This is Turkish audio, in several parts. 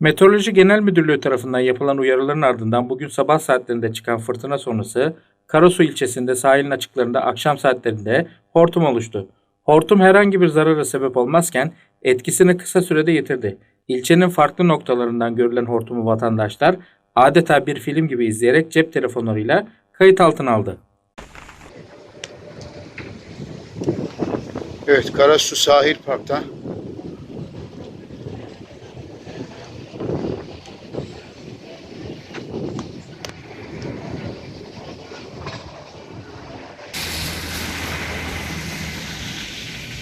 Meteoroloji Genel Müdürlüğü tarafından yapılan uyarıların ardından bugün sabah saatlerinde çıkan fırtına sonrası Karasu ilçesinde sahilin açıklarında akşam saatlerinde hortum oluştu. Hortum herhangi bir zarara sebep olmazken etkisini kısa sürede yitirdi. İlçenin farklı noktalarından görülen hortumu vatandaşlar adeta bir film gibi izleyerek cep telefonlarıyla kayıt altına aldı. Evet, Karasu Sahil Park'ta.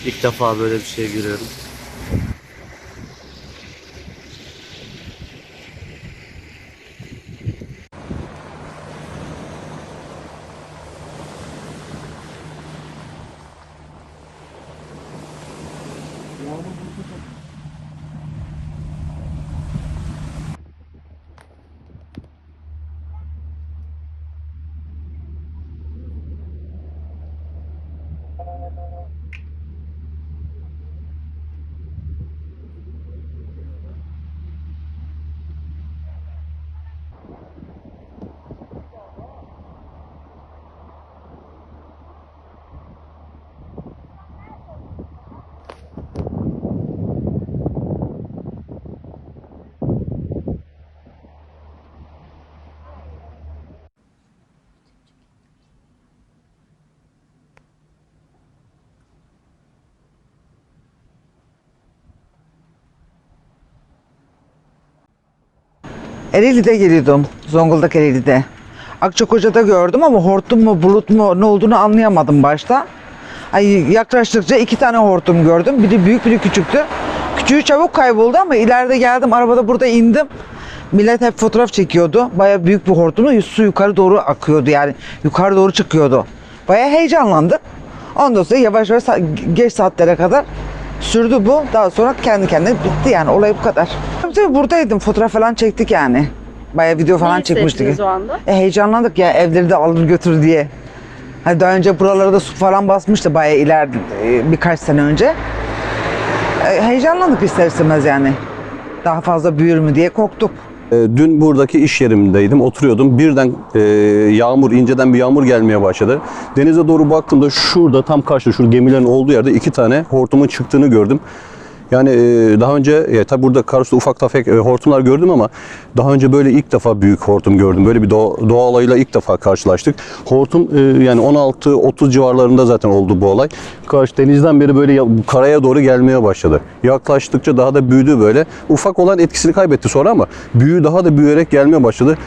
İlk defa böyle bir şey görüyorum. Ereğli'de geliyordum. Zonguldak Ereğli'de. Akçakoca'da gördüm ama hortum mu bulut mu ne olduğunu anlayamadım başta. Ay yaklaştıkça iki tane hortum gördüm. Biri büyük biri küçüktü. Küçüğü çabuk kayboldu ama ileride geldim arabada burada indim. Millet hep fotoğraf çekiyordu. Baya büyük bir hortumla su yukarı doğru akıyordu yani. Yukarı doğru çıkıyordu. Baya heyecanlandık. Ondan sonra yavaş yavaş geç saatlere kadar sürdü bu. Daha sonra kendi kendine bitti yani olay bu kadar. Tabii buradaydım fotoğraf falan çektik yani. Baya video falan ne çekmiştik. o anda? E, heyecanlandık ya evleri de alır götür diye. Hani daha önce buralara da su falan basmıştı bayağı ileride e, birkaç sene önce. E, heyecanlandık ister istemez yani. Daha fazla büyür mü diye korktuk. E, Dün buradaki iş yerimdeydim, oturuyordum. Birden e, yağmur, inceden bir yağmur gelmeye başladı. Denize doğru baktığımda şurada tam karşıda, şu gemilerin olduğu yerde iki tane hortumun çıktığını gördüm. Yani e, daha önce, ya tabi burada Karasu'da ufak tefek e, hortumlar gördüm ama daha önce böyle ilk defa büyük hortum gördüm. Böyle bir doğa, doğa olayıyla ilk defa karşılaştık. Hortum e, yani 16-30 civarlarında zaten oldu bu olay. Karşı denizden beri böyle ya- karaya doğru gelmeye başladı. Yaklaştıkça daha da büyüdü böyle. Ufak olan etkisini kaybetti sonra ama büyüğü daha da büyüyerek gelmeye başladı.